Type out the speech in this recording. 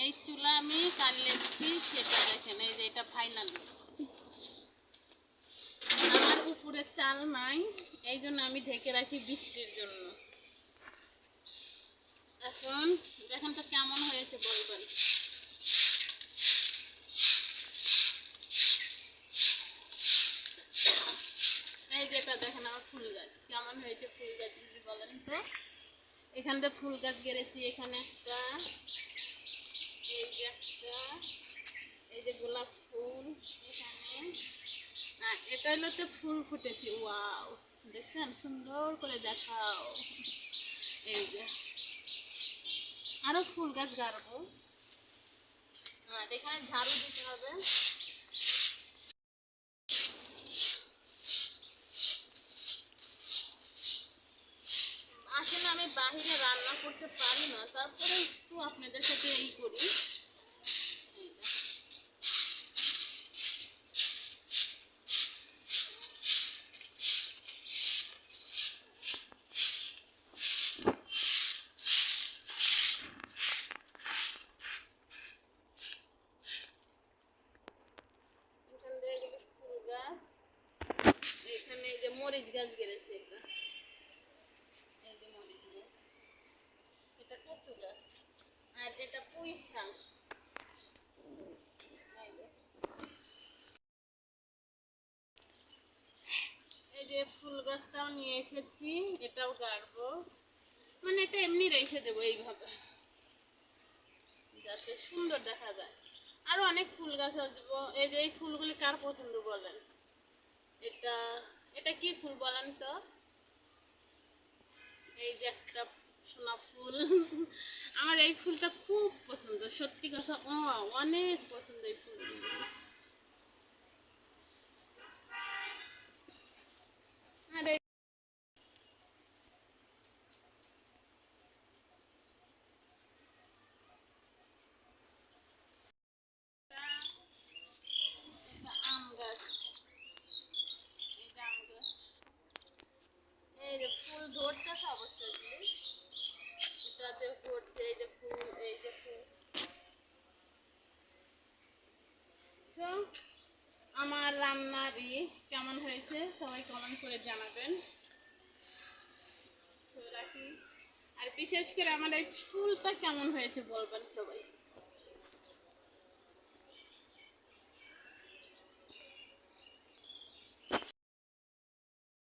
এই চুলা আমি কাল লেপছি সেটা দেখেন, এই যে এটা ফাইনাল আমার উপরে চাল নাই, এই জন্য আমি ঢেকে রাখি বৃষ্টির জন্য। এখন দেখেন তো কেমন হয়েছে, বলবেন। এই যে এটা দেখেন, আমার ফুল গাছ, কেমন হয়েছে ফুল গাছ যদি বলেন তো। এখান থেকে ফুল গাছ গেড়েছি, এখানে একটা এই যে একটা এই যে গোলাপ ফুল এখানে আর এটা হলো তো ফুল ফুটেছে, ওয়াও। দেখছেন? সুন্দর করে দেখাও। এই যে। আরও ফুল গাছ গাড়বো। আর এখানে ঝাড়ু দিতে হবে। আসলে আমি বাহিরে রান্না করতে পারি না, তারপরে একটু আপনাদের সাথে এই করি। মরিচ গাছ। গেড়েছে এটাও গাড়বো। মানে এটা এমনি রেখে দেবো এইভাবে। যাতে সুন্দর দেখা যায়। আরও অনেক ফুল গাছ আসব। এই যে এই ফুলগুলি কার পছন্দ বলেন? এটা এটা কি ফুল বলেন তো? এই যে একটা সোনা ফুল। আমার এই ফুলটা খুব পছন্দ, সত্যি কথা। অনেক পছন্দ এই ফুল আর এই- এটা আম গাছ এটা আম গাছ এই যে ফুল ধরতেছে অবশ্যই এটাতে ধরছে এই যে ফুল এই যে ফুল So, আমার রান্নারই কেমন হয়েছে? সবাই কমেন্ট করে জানাবেন। রাখি। আর বিশেষ করে আমার এই ফুলটা কেমন হয়েছে বলবেন সবাই।